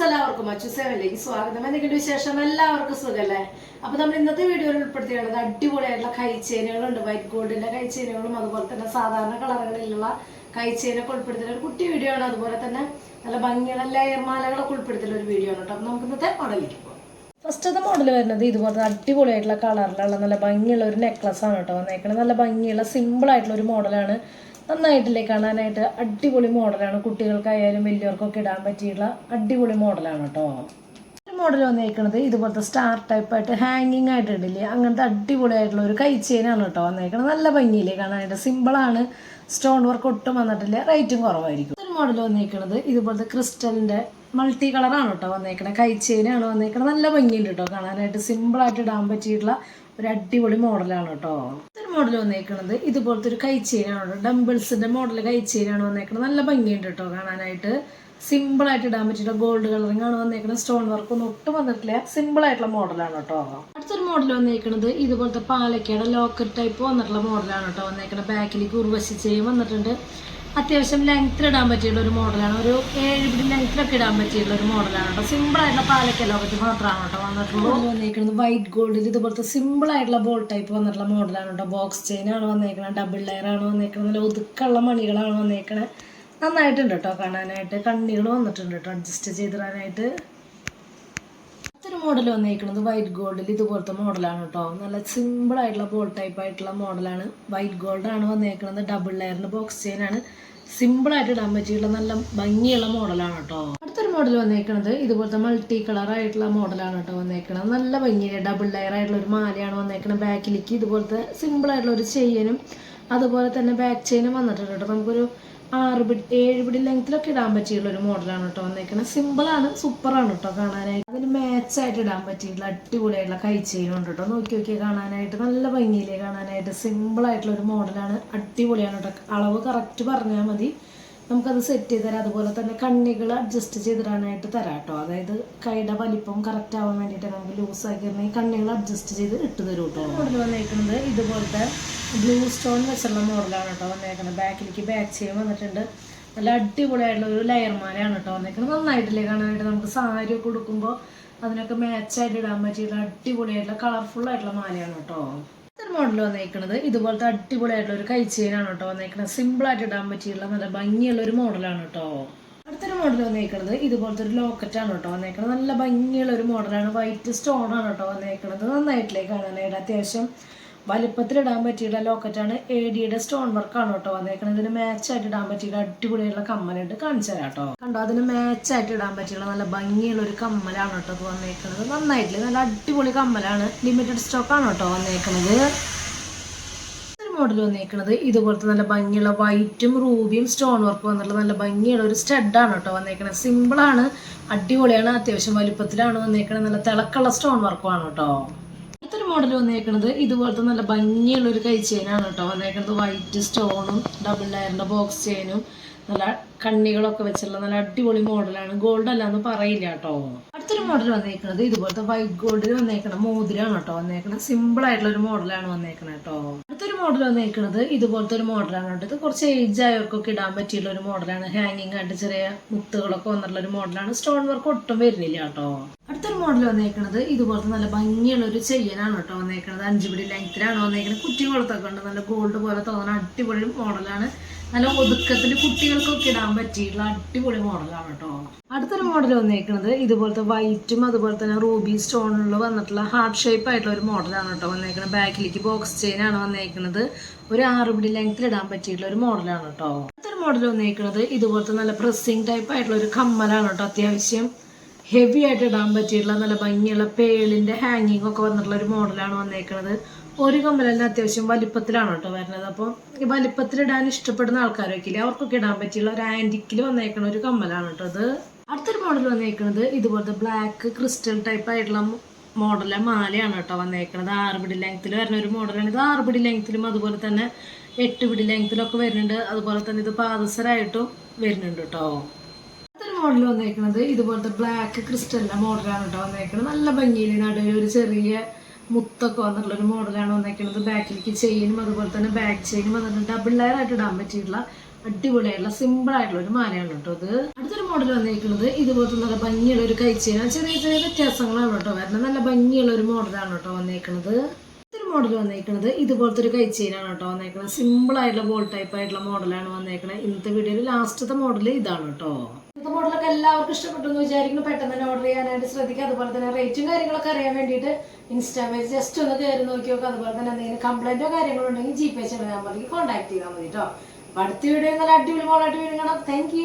Friends എല്ലാവർക്കും അച്ചു സേവനിലേക്ക് സ്വാഗതം. എന്തെങ്കിലും വിശേഷം? എല്ലാവർക്കും സുഖല്ലേ? അപ്പൊ നമ്മൾ ഇന്നത്തെ വീഡിയോയിൽ ഉൾപ്പെടുത്തിയുള്ളത് അടിപൊളിയായിട്ടുള്ള കൈച്ചേനുകളുണ്ട്. വൈറ്റ് ഗോൾഡിന്റെ കൈച്ചേനുകളും അതുപോലെ തന്നെ സാധാരണ കളറുകളിലുള്ള കൈച്ചേനൊക്കെ ഉൾപ്പെടുത്തിയ ഒരു കുട്ടി വീഡിയോ ആണ്. അതുപോലെ തന്നെ നല്ല ഭംഗിയുള്ള ലെയർ മാലകളൊക്കെ ഉൾപ്പെടുത്തിയുള്ള ഒരു വീഡിയോ ആണ് കേട്ടോ. അപ്പൊ നമുക്ക് ഇന്നത്തെ മോഡലിലേക്ക് പോകാം ഫസ്റ്റത്തെ മോഡൽ വരുന്നത് ഇതുപോലത്തെ അടിപൊളിയായിട്ടുള്ള കളറിലുള്ള നല്ല ഭംഗിയുള്ള ഒരു നെക്ലസ് ആണ് കേട്ടോ വന്നേക്കുന്നത് നല്ല ഭംഗിയുള്ള സിമ്പിൾ ആയിട്ടുള്ള ഒരു മോഡലാണ് നന്നായിട്ടില്ലേ കാണാനായിട്ട്? അടിപൊളി മോഡലാണ്. കുട്ടികൾക്കായാലും വലിയവർക്കൊക്കെ ഇടാൻ പറ്റിയിട്ടുള്ള അടിപൊളി മോഡലാണ് കേട്ടോ. മോഡൽ വന്നേക്കുന്നത് ഇതുപോലത്തെ സ്റ്റാർ ടൈപ്പ് ആയിട്ട് ഹാങ്ങിങ് ആയിട്ട് ഇടില്ലേ അങ്ങനത്തെ അടിപൊളിയായിട്ടുള്ള ഒരു കൈച്ചേനാണ് കേട്ടോ വന്നേക്കുന്നത് നല്ല ഭംഗിയില്ലേ കാണാനായിട്ട്. സിമ്പിളാണ് സ്റ്റോൺ വർക്ക് ഒട്ടും വന്നിട്ടില്ല. റേറ്റും കുറവായിരിക്കും. ഒരു മോഡൽ വന്നേക്കുന്നത് ഇതുപോലത്തെ ക്രിസ്റ്റലിന്റെ മൾട്ടി കളറാണ് കേട്ടോ വന്നേക്കണത്. കൈച്ചേനാണ് വന്നേക്കുന്നത് നല്ല ഭംഗിയുണ്ട് കേട്ടോ കാണാനായിട്ട്. സിമ്പിളായിട്ട് ഇടാൻ പറ്റിയിട്ടുള്ള ഒരു അടിപൊളി മോഡലാണ് കേട്ടോ. മോഡൽ വന്നേക്കണത്. ഇതുപോലത്തെ ഒരു കൈച്ചേനാണ് ഡംബിൾസിന്റെ മോഡൽ കൈച്ചേനാണ് വന്നേക്കുന്നത് നല്ല ഭംഗിയുണ്ട് കേട്ടോ കാണാനായിട്ട്. സിമ്പിൾ ആയിട്ട് ഇടാൻ പറ്റിയിട്ട് ഗോൾഡ് കളറിംഗ് ആണ് വന്നേക്കുന്നത് സ്റ്റോൺ വർക്ക് ഒന്നും ഒട്ടും വന്നിട്ടില്ല. സിമ്പിൾ ആയിട്ടുള്ള മോഡലാണ് കേട്ടോ. അടുത്തൊരു മോഡൽ വന്നേക്കുന്നത് ഇതുപോലത്തെ പാലക്കയുടെ ലോക്കറ്റ് ടൈപ്പ് വന്നിട്ടുള്ള മോഡലാണ് കേട്ടോ വന്നേക്കുന്നത് ബാക്കിലേക്ക് ഉർവശി ചെയ്യും വന്നിട്ടുണ്ട്. അത്യാവശ്യം ലെങ്ത്തിൽ ഇടാൻ പറ്റിയുള്ള ഒരു മോഡലാണ് ഒരു ഏഴ് പിടി ലെങ്ത്തിലൊക്കെ ഇടാൻ പറ്റിയുള്ള ഒരു മോഡലാണ് കേട്ടോ. സിമ്പിൾ ആയിട്ടുള്ള പാലക്ക പറ്റി മാത്രമാണ് കേട്ടോ വന്നിട്ടുള്ളത്. വന്നിരിക്കുന്നത് വൈറ്റ് ഗോൾഡിൽ ഇതുപോലത്തെ സിമ്പിൾ ആയിട്ടുള്ള ബോൾ ടൈപ്പ് വന്നിട്ടുള്ള മോഡലാണ് കേട്ടോ. ബോക്സ് ചെയിൻ ആണ് വന്നേക്കുന്നത് ഡബിൾ ലെയർ ആണ് വന്നേക്കുന്നത് നല്ല ഒതുക്കുള്ള മണികളാണ് വന്നേക്കുന്നത് നന്നായിട്ടുണ്ട് കേട്ടോ കാണാനായിട്ട്. കണ്ണികൾ വന്നിട്ടുണ്ട് കേട്ടോ. അഡ്ജസ്റ്റ് ചെയ്തിടാനായിട്ട് മോഡൽ വന്നിരിക്കുന്നത് വൈറ്റ് ഗോൾഡിൽ ഇതുപോലത്തെ മോഡലാണ് കേട്ടോ നല്ല സിമ്പിൾ ആയിട്ടുള്ള ബോൾ ടൈപ്പ് ആയിട്ടുള്ള മോഡലാണ് വൈറ്റ് ഗോൾഡാണ് ആണ് വന്നേക്കുന്നത് ഡബിൾ ലെയറിന് ബോക്സ് ചെയിനാണ് സിമ്പിൾ ആയിട്ട് ഇടാൻ പറ്റിയിട്ടുള്ള നല്ല ഭംഗിയുള്ള മോഡലാണ് കേട്ടോ അടുത്തൊരു മോഡൽ വന്നേക്കുന്നത് ഇതുപോലത്തെ മൾട്ടി കളർ ആയിട്ടുള്ള മോഡലാണ് കേട്ടോ വന്നേക്കുന്നത് നല്ല ഭംഗിയുള്ള ഡബിൾ ലെയർ ആയിട്ടുള്ള ഒരു മാലയാണ് വന്നേക്കുന്നത് ബാക്കിലേക്ക് ഇതുപോലത്തെ സിമ്പിൾ ആയിട്ടുള്ള ഒരു ചെയിനും അതുപോലെ തന്നെ ബാക്ക് ചെയിനും വന്നിട്ടുണ്ട് കേട്ടോ നമുക്കൊരു ആറ് പിടി ഏഴ് പിടി ലെങ്ത്തിലൊക്കെ ഇടാൻ പറ്റിയുള്ള ഒരു മോഡലാണ് കേട്ടോ വന്നേക്കുന്നത് സിമ്പിളാണ് സൂപ്പറാണ് കേട്ടോ കാണാനായിട്ട്. അതിന് മാച്ചായിട്ട് ഇടാൻ പറ്റിയിട്ടുള്ള അടിപൊളിയായിട്ടുള്ള ഉണ്ട് കേട്ടോ നോക്കി നോക്കി കാണാനായിട്ട് നല്ല ഭംഗിയിലേ കാണാനായിട്ട് സിമ്പിൾ ആയിട്ടുള്ള ഒരു മോഡലാണ് അടിപൊളിയാണ് കേട്ടോ അളവ് കറക്റ്റ് പറഞ്ഞാൽ മതി. നമുക്കത് സെറ്റ് ചെയ്ത് തരാം അതുപോലെ തന്നെ കണ്ണികൾ അഡ്ജസ്റ്റ് ചെയ്തിടാനായിട്ട് തരാം കേട്ടോ അതായത് കൈയുടെ വലിപ്പം കറക്റ്റ് ആവാൻ വേണ്ടിയിട്ട് നമുക്ക് ലൂസ് ഈ കണ്ണികൾ അഡ്ജസ്റ്റ് ചെയ്ത് ഇട്ട് തരും കേട്ടോ. മോഡൽ വന്നേക്കുന്നത് ഇതുപോലത്തെ ബ്ലൂ സ്റ്റോൺ വെച്ചുള്ള മോഡലാണ് കേട്ടോ വന്നേക്കുന്നത്. ബാക്കിലേക്ക് ബാക്ക് ചെയ്യാൻ വന്നിട്ടുണ്ട്. നല്ല അടിപൊളിയായിട്ടുള്ള ഒരു ലെയർ മാലയാണ് കേട്ടോ വന്നേക്കുന്നത്. നന്നായിട്ടില്ലേ കാണാനായിട്ട്? നമുക്ക് സാരി കൊടുക്കുമ്പോൾ അതിനൊക്കെ മാച്ചായിട്ട് ഇടാൻ പറ്റിയിട്ടുള്ള അടിപൊളിയായിട്ടുള്ള കളർഫുൾ ആയിട്ടുള്ള മാലയാണ് കേട്ടോ. അടുത്തൊരു മോഡൽ വന്നേക്കുന്നത് ഇതുപോലത്തെ അടിപൊളിയായിട്ടുള്ള ഒരു കൈച്ചെയിനാണ് കേട്ടോ വന്നേക്കുന്നത് സിമ്പിൾ ആയിട്ട് ഇടാൻ പറ്റിയുള്ള നല്ല ഭംഗിയുള്ള ഒരു മോഡലാണ് കേട്ടോ. അടുത്തൊരു മോഡൽ വന്നേക്കുന്നത് ഇതുപോലത്തെ ഒരു ലോക്കറ്റാണ് കേട്ടോ വന്നേക്കുന്നത് നല്ല ഭംഗിയുള്ള ഒരു മോഡലാണ് വൈറ്റ് സ്റ്റോൺ ആണ് കേട്ടോ വന്നേക്കുന്നത് നന്നായിട്ടില്ലേ കാണാനായിട്ട്. അത്യാവശ്യം വലിപ്പത്തിലിടാൻ പറ്റിയുള്ള ലോക്കറ്റാണ് എ ഡിയുടെ സ്റ്റോൺ വർക്ക് ആണ് കേട്ടോ വന്നേക്കണത്. ഇതിന് മാച്ചായിട്ട് ഇടാൻ പറ്റിയുള്ള അടിപൊളിയുള്ള കമ്മലുണ്ട്. കാണിച്ചു തരാം കേട്ടോ. കണ്ടോ അതിന് മാച്ചായിട്ട് ഇടാൻ പറ്റിയുള്ള നല്ല ഭംഗിയുള്ള ഒരു കമ്മലാണ് കേട്ടോ അത് വന്നേക്കണത്. നന്നായിട്ടില്ല? നല്ല അടിപൊളി കമ്മലാണ്. ലിമിറ്റഡ് സ്റ്റോക്ക് ആണ് കേട്ടോ വന്നേക്കണത്. മോഡൽ വന്നേക്കുന്നത് ഇതുപോലത്തെ നല്ല ഭംഗിയുള്ള വൈറ്റും റൂബിയും സ്റ്റോൺ വർക്ക് വന്നിട്ടുള്ള നല്ല ഭംഗിയുള്ള ഒരു സ്റ്റഡാണ് കേട്ടോ വന്നേക്കുന്നത് സിമ്പിളാണ് അടിപൊളിയാണ്. അത്യാവശ്യം വലിപ്പത്തിലാണ് വന്നേക്കുന്നത് നല്ല തിളക്കുള്ള സ്റ്റോൺ വർക്കുമാണ് കേട്ടോ. മോഡൽ വന്നേക്കുന്നത് ഇതുപോലത്തെ നല്ല ഭംഗിയുള്ള ഒരു കൈ ചെയിനാണ് കേട്ടോ വന്നേക്കുന്നത് വൈറ്റ് സ്റ്റോണും ഡബിൾ ലയറിന്റെ ബോക്സ് ചെയിനും നല്ല കണ്ണികളൊക്കെ വെച്ചുള്ള നല്ല അടിപൊളി മോഡലാണ് ഗോൾഡ് അല്ല എന്ന് പറയില്ല കേട്ടോ. അടുത്തൊരു മോഡൽ വന്നേക്കുന്നത് ഇതുപോലത്തെ വൈറ്റ് ഗോൾഡിൽ വന്നേക്കണ മോതിരാണ് കേട്ടോ വന്നേക്കുന്നത് സിമ്പിൾ ആയിട്ടുള്ള ഒരു മോഡലാണ് വന്നേക്കണത് കേട്ടോ. അടുത്തൊരു മോഡൽ വന്നേക്കുന്നത് ഇതുപോലത്തെ ഒരു മോഡലാണ് കേട്ടോ. ഇത് കുറച്ച് ഏജ് ആയവർക്കൊക്കെ ഇടാൻ പറ്റിയുള്ള ഒരു മോഡലാണ് ഹാങ്ങിങ് ആയിട്ട് ചെറിയ മുത്തുകളൊക്കെ വന്നിട്ടുള്ള ഒരു മോഡലാണ് സ്റ്റോൺ വർക്ക് ഒട്ടും വരുന്നില്ല കേട്ടോ. മോഡൽ വന്നേക്കുന്നത് ഇതുപോലത്തെ നല്ല ഭംഗിയുള്ള ഒരു ചെയ്യനാണ് കേട്ടോ വന്നേക്കുന്നത് അഞ്ചുപിടി ലെങ്ത്തിലാണ് വന്നേക്കുന്നത് കുറ്റി കൊളുത്തൊക്കെ ഉണ്ട്. നല്ല ഗോൾഡ് പോലെ തോന്നുന്ന അടിപൊളി മോഡലാണ് നല്ല ഒതുക്കത്തിൽ കുട്ടികൾക്കൊക്കെ ഇടാൻ പറ്റിയിട്ടുള്ള അടിപൊളി മോഡലാണ് കേട്ടോ. അടുത്തൊരു മോഡൽ വന്നേക്കുന്നത് ഇതുപോലത്തെ വൈറ്റും അതുപോലെ തന്നെ റൂബി സ്റ്റോണിൽ വന്നിട്ടുള്ള ഹാർട്ട് ഷേപ്പ് ആയിട്ടുള്ള ഒരു മോഡലാണ് കേട്ടോ വന്നേക്കുന്നത് ബാക്കിലേക്ക് ബോക്സ് ചെയിനാണ് വന്നേക്കുന്നത് ഒരു ആറുപിടി ലെങ്ത്തിൽ ഇടാൻ പറ്റിയിട്ടുള്ള ഒരു മോഡലാണ് കേട്ടോ. അടുത്തൊരു മോഡൽ വന്നേക്കുന്നത് ഇതുപോലത്തെ നല്ല പ്രസ്സിങ് ടൈപ്പ് ആയിട്ടുള്ള ഒരു കമ്മലാണ് കേട്ടോ അത്യാവശ്യം. ഹെവി ആയിട്ട് ഇടാൻ പറ്റിയിട്ടുള്ള നല്ല ഭംഗിയുള്ള പേളിന്റെ ഹാങ്ങിങ് ഒക്കെ വന്നിട്ടുള്ള ഒരു മോഡലാണ് വന്നേക്കുന്നത് ഒരു കമ്പലെല്ലാം അത്യാവശ്യം വലിപ്പത്തിലാണ് കേട്ടോ വരുന്നത്. അപ്പോൾ ഈ വലിപ്പത്തിലിടാൻ ഇഷ്ടപ്പെടുന്ന ആൾക്കാരൊക്കെ ഇല്ലേ അവർക്കൊക്കെ ഇടാൻ പറ്റിയുള്ള ഒരു ആന്റിക്കിൽ വന്നേക്കുന്ന ഒരു കമ്മലാണ് കേട്ടോ അത് അടുത്തൊരു മോഡൽ വന്നേക്കുന്നത് ഇതുപോലത്തെ ബ്ലാക്ക് ക്രിസ്റ്റൽ ടൈപ്പ് ആയിട്ടുള്ള മോഡലെ മാലയാണ് കേട്ടോ വന്നേക്കുന്നത് ആറ് പിടി ലെങ്ത്തിൽ വരുന്ന ഒരു മോഡലാണ് ഇത് ആറ് പിടി ലെങ്ത്തിലും അതുപോലെ തന്നെ എട്ട് പിടി ലെങ്ത്തിലൊക്കെ വരുന്നുണ്ട്. അതുപോലെ തന്നെ ഇത് പാദസരായിട്ടും വരുന്നുണ്ട് കേട്ടോ. മോഡൽ വന്നേക്കുന്നത് ഇതുപോലത്തെ ബ്ലാക്ക് ക്രിസ്റ്റലിന്റെ മോഡലാണ് കേട്ടോ വന്നേക്കുന്നത് നല്ല ഭംഗിയിൽ നടുവിൽ ഒരു ചെറിയ മുത്തൊക്കെ വന്നിട്ടുള്ള ഒരു മോഡലാണ് വന്നേക്കുന്നത് ബാക്കിലേക്ക് ചെയിനും അതുപോലെ തന്നെ ബാക്ക് ചെയിനും വന്നിട്ട് ഡബിൾ ലെയർ ആയിട്ട് ഇടാൻ പറ്റിയിട്ടുള്ള അടിപൊളിയായിട്ടുള്ള സിമ്പിൾ ആയിട്ടുള്ള ഒരു മാലയാണ് കേട്ടോ അത് അടുത്തൊരു മോഡൽ വന്നിരിക്കുന്നത് ഇതുപോലത്തെ നല്ല ഭംഗിയുള്ള ഒരു കൈച്ചേനാണ് ചെറിയ ചെറിയ വ്യത്യാസങ്ങളാണ് കേട്ടോ വരുന്നത്. നല്ല ഭംഗിയുള്ള ഒരു മോഡലാണ് കേട്ടോ വന്നിരിക്കുന്നത് അടുത്തൊരു മോഡൽ വന്നേക്കുന്നത് ഇതുപോലത്തെ ഒരു കൈച്ചെയിനാണ് കേട്ടോ വന്നേക്കുന്നത് സിമ്പിൾ ആയിട്ടുള്ള ബോൾ ടൈപ്പ് ആയിട്ടുള്ള മോഡലാണ് വന്നേക്കുന്നത് ഇന്നത്തെ വീഡിയോയിൽ ലാസ്റ്റത്തെ മോഡൽ ഇതാണ് കേട്ടോ. ഇന്നത്തെ മോഡലൊക്കെ എല്ലാവർക്കും ഇഷ്ടപ്പെട്ടു എന്ന് വിചാരിക്കുന്നു. പെട്ടെന്ന് തന്നെ ഓർഡർ ചെയ്യാനായിട്ട് ശ്രദ്ധിക്കുക. അതുപോലെ തന്നെ റേറ്റും കാര്യങ്ങളൊക്കെ അറിയാൻ വേണ്ടിയിട്ട് ഇൻസ്റ്റാമേജ് ജസ്റ്റ് ഒന്ന് കയറി നോക്കി നോക്കുക അതുപോലെ തന്നെ എന്തെങ്കിലും കംപ്ലൈന്റോ കാര്യങ്ങളോ ഉണ്ടെങ്കിൽ ജി പേ ചെയ്യുന്ന നമ്പറിലേക്ക് കോൺടാക്ട് ചെയ്താൽ മതി കേട്ടോ അപ്പോൾ അടുത്ത വീഡിയോ നല്ല അടിപൊളി മോളായിട്ട് വീഡിയോ കാണാം താങ്ക്